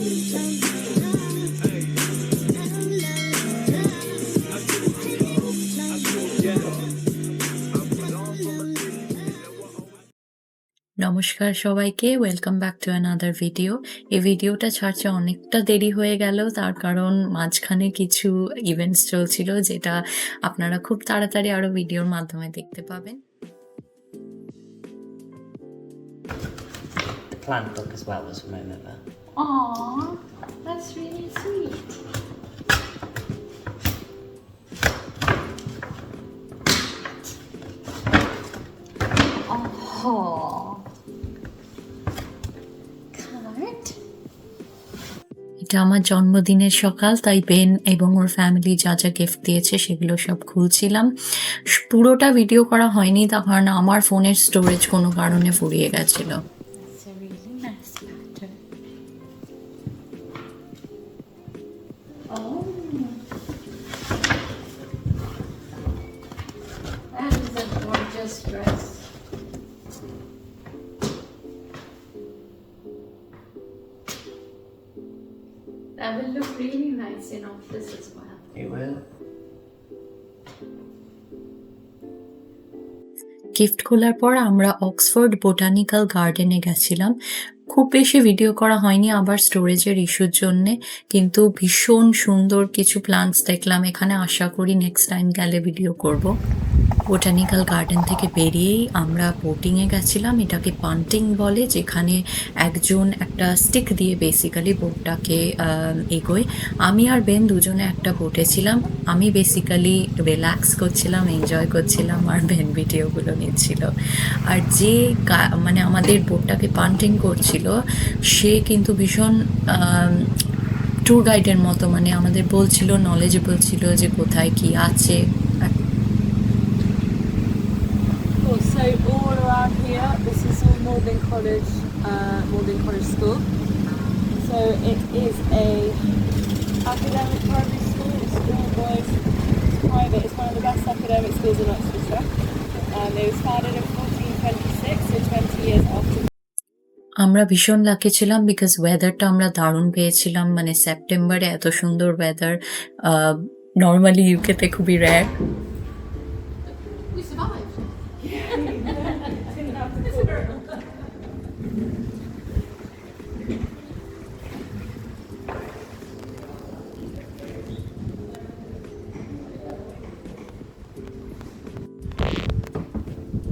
নমস্কার সবাইকে welcome back to another video এই ভিডিওটা ছাড়ছে অনেকটা দেরি হয়ে গেল, তার কারণ মাঝখানে কিছু ইভেন্টস চলছিল যেটা আপনারা খুব তাড়াতাড়ি আরও ভিডিওর মাধ্যমে দেখতে পাবেন book as well mother. Aww, that's really sweet. Oh. এটা আমার জন্মদিনের সকাল তাই বেন এবং ওর ফ্যামিলি যা যা গিফট দিয়েছে সেগুলো সব খুলছিলাম পুরোটা ভিডিও করা হয়নি তার কারণ আমার ফোনের স্টোরেজ কোনো কারণে ফুরিয়ে গেছিল gorgeous dress. That will look really nice in office as well. It will. Gift খোলার পর আমরা অক্সফোর্ড বোটানিক্যাল গার্ডেনে গেছিলাম খুব বেশি ভিডিও করা হয়নি আবার স্টোরেজের ইস্যুর জন্যে কিন্তু ভীষণ সুন্দর কিছু প্লান্টস দেখলাম এখানে আশা করি নেক্সট টাইম গেলে ভিডিও করব বোটানিক্যাল গার্ডেন থেকে বেরিয়েই আমরা বোটিংয়ে গেছিলাম। এটাকে পান্টিং বলে, যেখানে একজন একটা স্টিক দিয়ে বেসিক্যালি বোটটাকে এগোয়। আমি আর বেন দুজনে একটা বোটে ছিলাম। আমি বেসিক্যালি রিল্যাক্স করছিলাম এনজয় করছিলাম, আর বেন ভিডিওগুলো নিচ্ছিল। আর যে মানে আমাদের বোটটাকে পান্টিং করছিল, সে কিন্তু ভীষণ ট্যুর গাইডের মতো মানে আমাদের বলছিল নলেজেবল ছিল যে কোথায় কি আছে. So all around here, this is all Malden College, uh, Malden College School. So it is a academic primary school. It's all boys. It's private. It's one of the best academic schools in Oxfordshire. Um, it was founded in 1426, so 20 years after আমরা ভীষণ lucky ছিলাম because ওয়েদারটা আমরা দারুণ পেয়েছিলাম মানে সেপ্টেম্বরে এত সুন্দর ওয়েদার নর্মালি ইউকেতে খুবই র্যার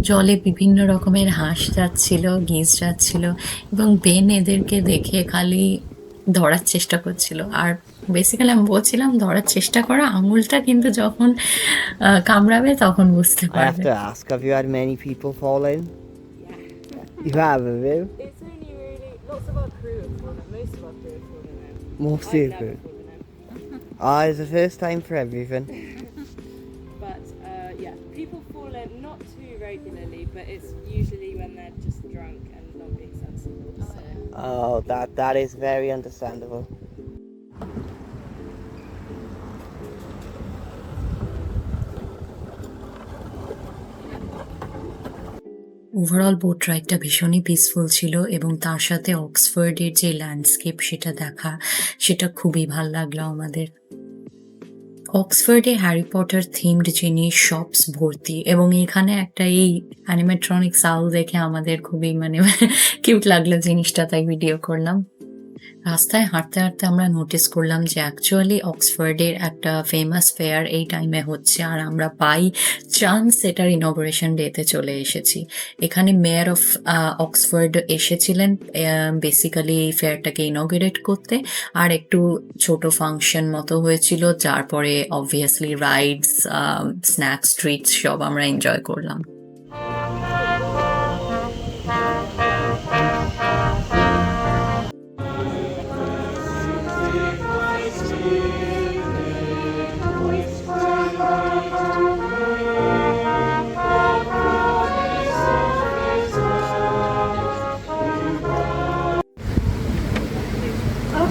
জলে বিভিন্ন রকমের হাঁস যাচ্ছিল গিজ যাচ্ছিল এবং বেন এদেরকে দেখে খালি ধরার চেষ্টা করছিল আর বেসিক্যালি আমি বলছিলাম ধরার চেষ্টা করা আঙুলটা কিন্তু যখন কামড়াবে তখন বুঝতে পারবে you have, have you? It's only really lots of our crew have fallen. Most of our crew have fallen in. Most of never you. fallen in. Ah, it's the first time for everything. Not too regularly, but it's usually when they're just drunk and not being sensible. So. Oh, that that is very understandable. Overall boat রাইডটা ভীষণই peaceful ছিল এবং তার সাথে অক্সফোর্ডের যে landscape সেটা দেখা সেটা খুবই ভালো লাগল আমাদের অক্সফোর্ডে হ্যারি পটার থিমড যিনি শপস ভর্তি এবং এখানে একটা এই অ্যানিমেট্রনিক সাউল দেখে আমাদের খুবই মানে কিউট লাগল জিনিসটা, তাই ভিডিও করলাম। রাস্তায় হাঁটতে হাঁটতে আমরা নোটিস করলাম যে অ্যাকচুয়ালি অক্সফোর্ডের একটা ফেমাস ফেয়ার এই টাইমে হচ্ছে। আর আমরা বাই চান্স এটার ইনগ্রেশন ডেতে চলে এসেছি। এখানে মেয়ার অফ অক্সফোর্ড এসেছিলেন বেসিক্যালি এই ফেয়ারটাকে ইনগ্রেট করতে। আর একটু ছোট ফাংশন মতো হয়েছিল, যার পরে অবভিয়াসলি রাইডস স্ন্যাক্স ট্রিটস সব আমরা এনজয় করলাম।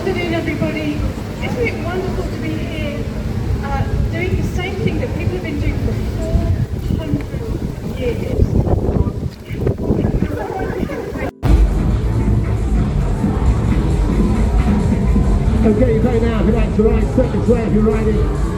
Good afternoon, everybody. Isn't it wonderful to be here uh, doing the same thing that people have been doing for 400 years? Okay, vote now if you'd like to ride. Certainly swear if you're riding.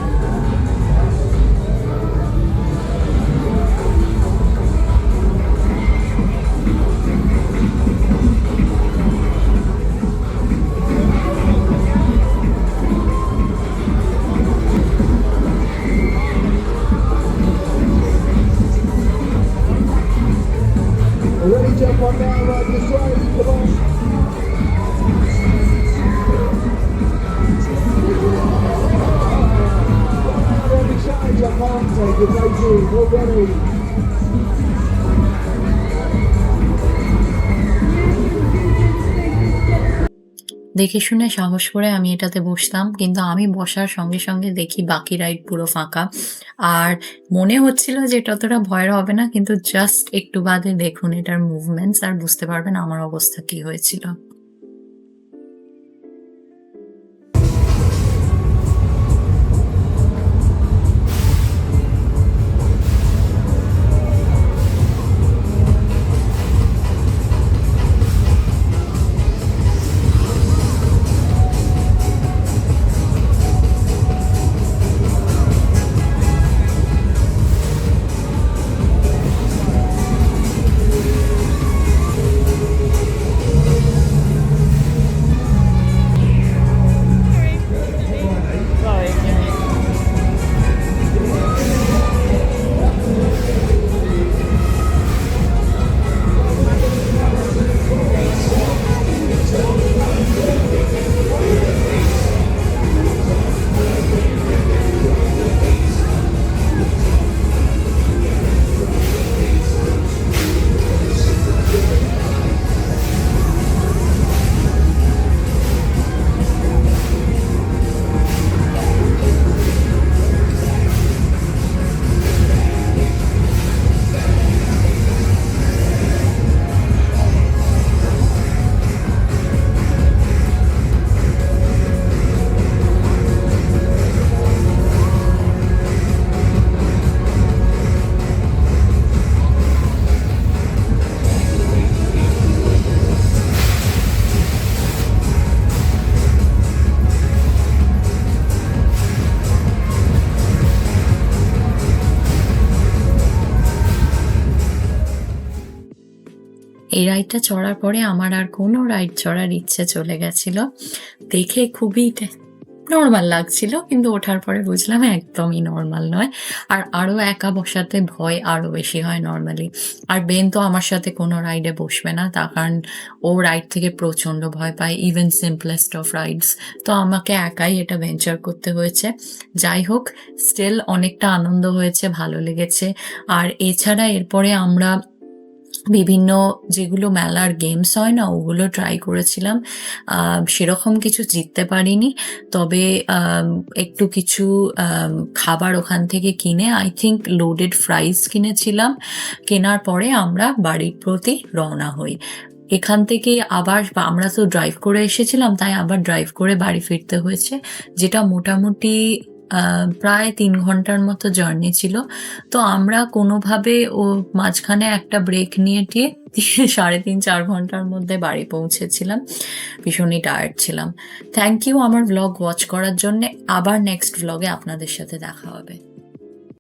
দেখে শুনে সাহস করে আমি এটাতে বসতাম, কিন্তু আমি বসার সঙ্গে সঙ্গে দেখি বাকি রাইড পুরো ফাঁকা। আর মনে হচ্ছিল যে এটা অতটা ভয়ের হবে না, কিন্তু জাস্ট একটু বাদে দেখুন এটার মুভমেন্টস আর বুঝতে পারবেন আমার অবস্থা কি হয়েছিল। এই রাইডটা চড়ার পরে আমার আর কোনো রাইড চড়ার ইচ্ছে চলে গেছিল। দেখে খুবই নর্মাল লাগছিল, কিন্তু ওঠার পরে বুঝলাম একদমই নর্মাল নয়। আর আরও একা বসাতে ভয় আরও বেশি হয় নর্মালি আর বেন তো আমার সাথে কোনো রাইডে বসবে না তার কারণ ও রাইড থেকে প্রচণ্ড ভয় পায় ইভেন সিম্পলেস্ট অফ রাইডস তো আমাকে একাই এটা ভেঞ্চার করতে হয়েছে। যাই হোক স্টিল অনেকটা আনন্দ হয়েছে, ভালো লেগেছে। আর এছাড়া এরপরে আমরা বিভিন্ন যেগুলো মেলার গেমস হয় না, ওগুলো ট্রাই করেছিলাম। সেরকম কিছু জিততে পারিনি। তবে একটু কিছু খাবার ওখান থেকে কিনে আই থিঙ্ক লোডেড ফ্রাইজ কিনেছিলাম। কেনার পরে আমরা বাড়ির প্রতি রওনা হই। এখান থেকে আবার আমরা তো ড্রাইভ করে এসেছিলাম, তাই আবার ড্রাইভ করে বাড়ি ফিরতে হয়েছে। যেটা মোটামুটি প্রায় তিন ঘণ্টার মতো জার্নি ছিল। তো আমরা কোনোভাবে ও মাঝখানে একটা ব্রেক নিয়ে টিয়ে সাড়ে তিন, চার ঘণ্টার মধ্যে বাড়ি পৌঁছেছিলাম। ভীষণই টায়ার্ড ছিলাম। থ্যাংক ইউ আমার ব্লগ ওয়াচ করার জন্যে। আবার নেক্সট ব্লগে আপনাদের সাথে দেখা হবে।